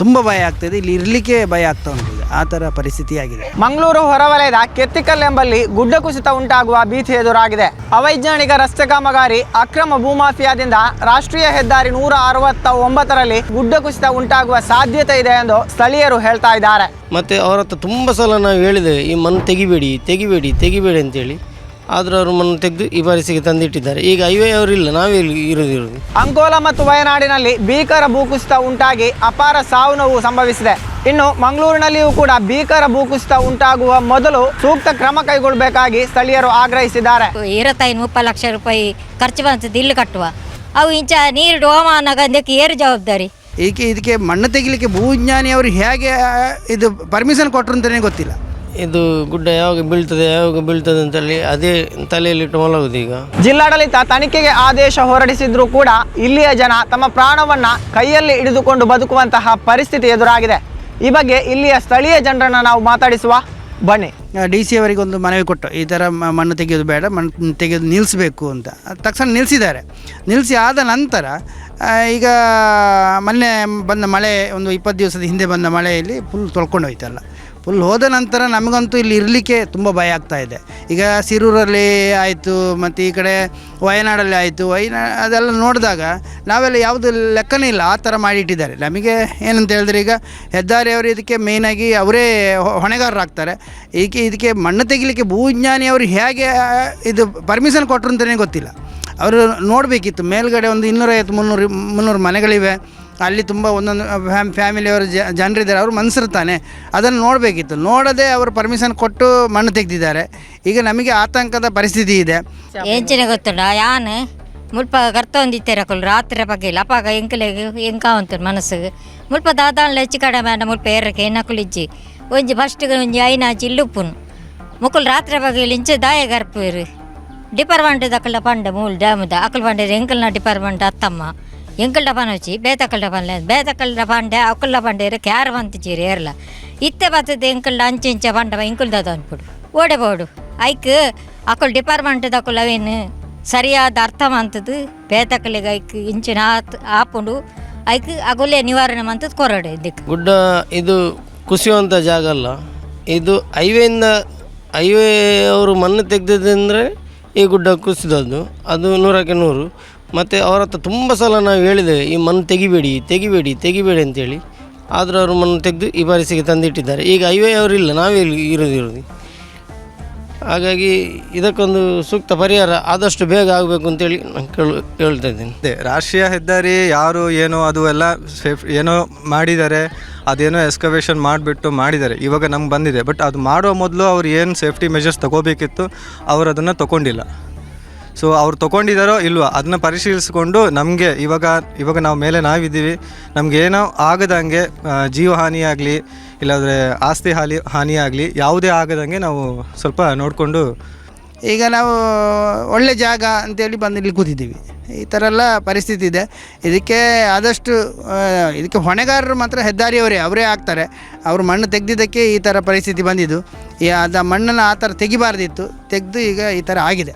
ತುಂಬ ಭಯ ಆಗ್ತಾಯಿದೆ ಇಲ್ಲಿ ಇರಲಿಕ್ಕೆ ಭಯ ಆಗ್ತಾ ಉಂಟು ಈಗ. ಆ ಥರ ಪರಿಸ್ಥಿತಿ ಆಗಿದೆ. ಮಂಗಳೂರು ಹೊರವಲಯದ ಕೆತ್ತಿಕಲ್ ಎಂಬಲ್ಲಿ ಗುಡ್ಡ ಕುಸಿತ ಉಂಟಾಗುವ ಭೀತಿ ಎದುರಾಗಿದೆ. ಅವೈಜ್ಞಾನಿಕ ರಸ್ತೆ ಕಾಮಗಾರಿ ಅಕ್ರಮ ಭೂಮಾಫಿಯಾದಿಂದ ರಾಷ್ಟ್ರೀಯ ಹೆದ್ದಾರಿ ನೂರ ಅರವತ್ತ ಒಂಬತ್ತರಲ್ಲಿ ಗುಡ್ಡ ಕುಸಿತ ಉಂಟಾಗುವ ಸಾಧ್ಯತೆ ಇದೆ ಎಂದು ಸ್ಥಳೀಯರು ಹೇಳ್ತಾ ಇದ್ದಾರೆ. ಮತ್ತೆ ಅವರ ಹತ್ರ ತುಂಬ ಸಲ ನಾವು ಹೇಳಿದ್ದೇವೆ ಈ ಮಣ್ಣು ತೆಗಿಬೇಡಿ ತೆಗಿಬೇಡಿ ತೆಗಿಬೇಡಿ ಅಂತೇಳಿ. ಆದರೂ ಅವರು ಮಣ್ಣು ತೆಗೆದು ಈ ಪರಿಸ್ಥಿತಿಗೆ ತಂದಿಟ್ಟಿದ್ದಾರೆ. ಈಗ ಹೈವೇ ಅವರಿಲ್ಲ ಇಲ್ಲ ನಾವೇ ಇಲ್ಲಿ ಇರೋದು ಇರೋದು. ಅಂಕೋಲ ಮತ್ತು ವಯನಾಡಿನಲ್ಲಿ ಭೀಕರ ಭೂಕುಸಿತ ಉಂಟಾಗಿ ಅಪಾರ ಸಾವು ನೋವು ಸಂಭವಿಸಿದೆ. ಇನ್ನು ಮಂಗಳೂರಿನಲ್ಲಿಯೂ ಕೂಡ ಭೀಕರ ಭೂಕುಸಿತ ಉಂಟಾಗುವ ಮೊದಲು ಸೂಕ್ತ ಕ್ರಮ ಕೈಗೊಳ್ಳಬೇಕಾಗಿ ಸ್ಥಳೀಯರು ಆಗ್ರಹಿಸಿದ್ದಾರೆ. ಇರತ್ತೈದು ಮುಪ್ಪ ಲಕ್ಷ ರೂಪಾಯಿ ಖರ್ಚು ಬಂತದ್ದು ಇಲ್ಲಿ ಕಟ್ಟುವ. ಅವು ಇಂಚ ನೀರು ಡೋಮಾನ ಗಂಧಕ್ಕೆ ಏರು ಜವಾಬ್ದಾರಿ. ಈಕೆ ಇದಕ್ಕೆ ಮಣ್ಣು ತೆಗಿಲಿಕ್ಕೆ ಭೂವಿಜ್ಞಾನಿ ಅವರು ಹೇಗೆ ಇದು ಪರ್ಮಿಷನ್ ಕೊಟ್ಟರು ಅಂತಲೇ ಗೊತ್ತಿಲ್ಲ. ಇದು ಗುಡ್ಡ ಯಾವಾಗ ಬೀಳ್ತದೆ ಯಾವಾಗ ಬೀಳ್ತದೆ ಅಂತೇಳಿ ಅದೇ ತಲೆಯಲ್ಲಿಟ್ಟು ಮಲಗುದು ಈಗ. ಜಿಲ್ಲಾಡಳಿತ ತನಿಖೆಗೆ ಆದೇಶ ಹೊರಡಿಸಿದ್ರೂ ಕೂಡ ಇಲ್ಲಿಯ ಜನ ತಮ್ಮ ಪ್ರಾಣವನ್ನ ಕೈಯಲ್ಲಿ ಹಿಡಿದುಕೊಂಡು ಬದುಕುವಂತಹ ಪರಿಸ್ಥಿತಿ ಎದುರಾಗಿದೆ. ಈ ಬಗ್ಗೆ ಇಲ್ಲಿಯ ಸ್ಥಳೀಯ ಜನರನ್ನ ನಾವು ಮಾತಾಡಿಸುವ ಬನ್ನಿ. ಡಿ ಸಿ ಅವರಿಗೆ ಒಂದು ಮನವಿ ಕೊಟ್ಟು ಈ ಥರ ಮ- ಮಣ್ಣು ತೆಗೆಯೋದು ಬೇಡ ಮಣ್ಣು ತೆಗೆಯೋದು ನಿಲ್ಲಿಸಬೇಕು ಅಂತ. ಅದ್ ತಕ್ಷಣ ನಿಲ್ಲಿಸಿದ್ದಾರೆ ನಿಲ್ಲಿಸಿ ಆದ ನಂತರ ಆ, ಈಗ ಮೊನ್ನೆ ಬಂದ ಮಳೆ ಒಂದು ಇಪ್ಪತ್ತು ದಿವಸದ ಹಿಂದೆ ಬಂದ ಮಳೆಯಲ್ಲಿ ಫುಲ್ ತೊಳ್ಕೊಂಡು ಹೋಯ್ತಲ್ಲ ಫುಲ್ ಹೋದ ನಂತರ ನಮಗಂತೂ ಇಲ್ಲಿ ಇರಲಿಕ್ಕೆ ತುಂಬ ಭಯ ಆಗ್ತಾ ಇದೆ. ಈಗ ಸಿರೂರಲ್ಲಿ ಆಯಿತು, ಮತ್ತು ಈ ಕಡೆ ವಯನಾಡಲ್ಲಿ ಆಯಿತು, ವಯನಾ ಅದೆಲ್ಲ ನೋಡಿದಾಗ ನಾವೆಲ್ಲ ಯಾವುದು ಲೆಕ್ಕನೇ ಇಲ್ಲ, ಆ ಥರ ಮಾಡಿಟ್ಟಿದ್ದಾರೆ ನಮಗೆ ಏನಂತ ಹೇಳಿದ್ರೆ ಈಗ ಹೆದ್ದಾರಿಯವರು ಇದಕ್ಕೆ ಮೇಯ್ನಾಗಿ ಅವರೇ ಹೊಣೆಗಾರರಾಗ್ತಾರೆ ಈಗ ಇದಕ್ಕೆ ಮಣ್ಣು ತೆಗಿಲಿಕ್ಕೆ ಭೂವಿಜ್ಞಾನಿ ಅವರು ಹೇಗೆ ಇದು ಪರ್ಮಿಷನ್ ಕೊಟ್ಟರು ಅಂತಲೇ ಗೊತ್ತಿಲ್ಲ. ಅವರು ನೋಡಬೇಕಿತ್ತು. ಮೇಲ್ಗಡೆ ಒಂದು ಇನ್ನೂರೈವತ್ತು, ಮುನ್ನೂರು ಮುನ್ನೂರು ಮನೆಗಳಿವೆ. ಅಲ್ಲಿ ತುಂಬ ಒಂದೊಂದು ಫ್ಯಾಮ್, ಫ್ಯಾಮಿಲಿಯವರು ಜನರಿದ್ದಾರೆ, ಅವರು ಮನ್ಸಿರ್ತಾನೆ. ಅದನ್ನು ನೋಡಬೇಕಿತ್ತು. ನೋಡದೆ ಅವರು ಪರ್ಮಿಷನ್ ಕೊಟ್ಟು ಮಣ್ಣು ತೆಗೆದಿದ್ದಾರೆ. ಈಗ ನಮಗೆ ಆತಂಕದ ಪರಿಸ್ಥಿತಿ ಇದೆ. ಎಂಚಿನ ಗೊತ್ತುಂಡ ಯಾನ್? ಮುಲ್ಪ ಕರ್ತೊಂದಿತ್ತೇರಕುಲು ರಾತ್ರಿ ಬಗ್ಗೆ ಅಪಾಗ ಎಂಕಲೆಗೆ ಎಂಕ ಉಂಟು ಮನಸ್ಸಿಗೆ ಮುಲ್ಪ ದಾದಾನ್ಲ ಹೆಚ್ಚು ಕಡೆ ಬೇಡ ಮುಲ್ಪ ಏರಕ್ಕೆ ಎನ್ನಕುಲಿಜ್ಜಿ ಒಂಜಿ ಫಸ್ಟ್ಗೆ ಒಂಜಿ ಐನಾಚಿ ಇಲ್ಲುಪ್ಪುನು ಮುಕ್ಕಲು ರಾತ್ರಿ ಬಗ್ಗೆ ಇಂಚೆ ದಾಯ ಗರ್ಪುರು ಡಿಪಾರ್ಟ್ಮೆಂಟ್ ದಕ್ಕಲ ಪಂಡ ಮೂಲ್ ಡ್ಯಾಮ್ದ ಅಕ್ಕಲ್ ಪಂಡ ಎಂಕಲ್ನ ಡಿಪಾರ್ಟ್ಮೆಂಟ್ ಅತ್ತಮ್ಮ. ಎಂಕಲ್ಡ ಪನೊಚ್ಚಿ ಬೇತಕಲ್ಡ ಪನ್ಲೆ ಬೇತಕಲ್ಡ ಪಂಡೆ ಅಕ್ಕಲ್ಡ ಪಂಡೆ ಕ್ಯಾರ್ ಬಂತಿದ್ದೀರಿ ಏರ್ಲ. ಇತ್ತೆ ಬತ್ತದ ಎಂಕಲ್ಡ ಅಂಚೆ ಇಂಚ ಪಂಡ ಎಂಕಲ್ದ ಅನ್ಬಿಡು ಓಡೆ ಬೋಡು. ಐಕ್ ಅಕ್ಕಲ್ ಡಿಪಾರ್ಟ್ಮೆಂಟ್ ದಕ್ಕಲ್ ಅವೇನು? ಸರಿಯಾದ ಅರ್ಥ ಮಂತದ್ದು ಬೇತಕ್ಕಲಿಗೆ ಐಕ್ ಇಂಚಿನ ಆಪುಂಡು. ಐಕ್ ಅಗುಲೆ ನಿವಾರಣೆ ಮಂತದ್ದು ಕೊರಡೆ ಗುಡ್ಡ, ಇದು ಕುಸಿಯುವಂಥ ಜಾಗ ಅಲ್ಲ. ಇದು ಹೈವೇಯಿಂದ ಹೈವೇ ಅವರು ಮಣ್ಣು ತೆಗೆದಿದ್ದಂದರೆ ಈ ಗುಡ್ಡ ಕುಸಿದದ್ದು. ಅದು ನೂರಕ್ಕೆ ನೂರು. ಮತ್ತು ಅವ್ರ ಹತ್ರ ತುಂಬ ಸಲ ನಾವು ಹೇಳಿದ್ದೇವೆ ಈ ಮಣ್ಣು ತೆಗಿಬೇಡಿ ತೆಗಿಬೇಡಿ ತೆಗಿಬೇಡಿ ಅಂತೇಳಿ. ಆದರೂ ಅವರು ಮಣ್ಣು ತೆಗೆದು ಈ ಪರಿಸ್ಥಿತಿಗೆ ತಂದಿಟ್ಟಿದ್ದಾರೆ. ಈಗ ಐವೇ ಅವರು ಇಲ್ಲ, ನಾವೇ ಇರೋದು ಇರೋದು. ಹಾಗಾಗಿ ಇದಕ್ಕೊಂದು ಸೂಕ್ತ ಪರಿಹಾರ ಆದಷ್ಟು ಬೇಗ ಆಗಬೇಕು ಅಂತೇಳಿ ನಾನು ಕೇಳು, ಹೇಳ್ತಾ ಇದ್ದೀನಿ. ಅದೇ, ರಾಷ್ಟ್ರೀಯ ಹೆದ್ದಾರಿ ಯಾರು, ಏನೋ, ಅದು ಎಲ್ಲ ಸೇಫ್, ಏನೋ ಮಾಡಿದ್ದಾರೆ, ಅದೇನೋ ಎಸ್ಕವೇಷನ್ ಮಾಡಿಬಿಟ್ಟು ಮಾಡಿದ್ದಾರೆ, ಇವಾಗ ನಮ್ಗೆ ಬಂದಿದೆ. ಬಟ್ ಅದು ಮಾಡುವ ಮೊದಲು ಅವ್ರು ಏನು ಸೇಫ್ಟಿ ಮೆಷರ್ಸ್ ತಗೋಬೇಕಿತ್ತು, ಅವರು ಅದನ್ನು ತಗೊಂಡಿಲ್ಲ. ಸೊ ಅವ್ರು ತೊಗೊಂಡಿದ್ದಾರೋ ಇಲ್ವೋ ಅದನ್ನ ಪರಿಶೀಲಿಸಿಕೊಂಡು ನಮಗೆ ಇವಾಗ ಇವಾಗ ನಾವು ಮೇಲೆ ನಾವಿದ್ದೀವಿ. ನಮ್ಗೆ ಏನೋ ಆಗದಂಗೆ ಜೀವಹಾನಿಯಾಗಲಿ ಜೀವ ಹಾನಿಯಾಗಲಿ ಇಲ್ಲಾಂದರೆ ಆಸ್ತಿ ಹಾನಿ ಹಾನಿಯಾಗಲಿ ಯಾವುದೇ ಆಗದಂಗೆ ನಾವು ಸ್ವಲ್ಪ ನೋಡಿಕೊಂಡು. ಈಗ ನಾವು ಒಳ್ಳೆ ಜಾಗ ಅಂತೇಳಿ ಬಂದು ಇಲ್ಲಿ ಕೂತಿದ್ದೀವಿ. ಈ ಥರ ಎಲ್ಲ ಪರಿಸ್ಥಿತಿ ಇದೆ. ಇದಕ್ಕೆ ಆದಷ್ಟು ಇದಕ್ಕೆ ಹೊಣೆಗಾರರು ಮಾತ್ರ ಹೆದ್ದಾರಿಯವರೇ, ಅವರೇ ಆಗ್ತಾರೆ. ಅವರು ಮಣ್ಣು ತೆಗೆದಿದ್ದಕ್ಕೆ ಈ ಥರ ಪರಿಸ್ಥಿತಿ ಬಂದಿದ್ದು. ಈ ಅದು ಮಣ್ಣನ್ನು ಆ ಥರ ತೆಗಿಬಾರ್ದಿತ್ತು. ತೆಗೆದು ಈಗ ಈ ಥರ ಆಗಿದೆ.